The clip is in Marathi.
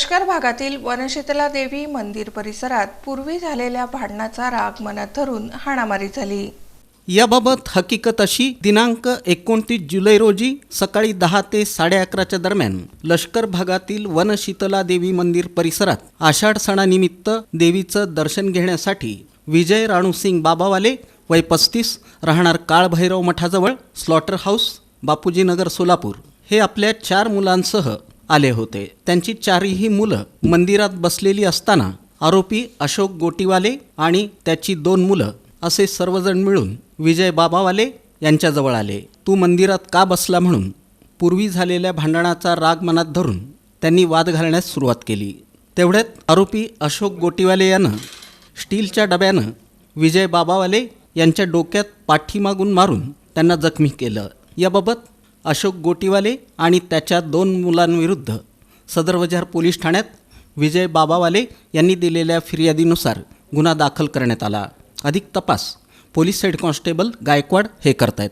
लष्कर भागातील वनशीतला देवी मंदिर परिसरात पूर्वी झालेल्या भांडणाचा राग मनात धरून हाणामारी झाली. याबाबत हकीकत अशी दिनांक एकोणतीस जुलै रोजी सकाळी दहा ते साडे अकराच्या दरम्यान लष्कर भागातील वनशीतला देवी मंदिर परिसरात आषाढ सणानिमित्त देवीचं दर्शन घेण्यासाठी विजय राणूसिंग बाबावाले वय पस्तीस राहणार काळभैरव मठाजवळ स्लॉटर हाऊस बापूजीनगर सोलापूर हे आपल्या चार मुलांसह आले होते. त्यांची चारही मुलं मंदिरात बसलेली असताना आरोपी अशोक गोटीवाले आणि त्याची दोन मुलं असे सर्वजण मिळून विजय बाबावाले यांच्याजवळ आले. तू मंदिरात का बसला म्हणून? पूर्वी झालेल्या भांडणाचा राग मनात धरून त्यांनी वाद घालण्यास सुरुवात केली. तेवढ्यात आरोपी अशोक गोटीवाले यानं स्टीलच्या डब्यानं विजय बाबावाले यांच्या डोक्यात पाठीमागून मारून त्यांना जखमी केलं. याबाबत अशोक गोटीवाले आणि त्याच्या दोन मुलांविरुद्ध सदरबजार पोलीस ठाण्यात विजय बाबावाले यांनी दिलेल्या फिर्यादीनुसार गुन्हा दाखल करण्यात आला. अधिक तपास पोलीस हेड कॉन्स्टेबल गायकवाड हे करतायत.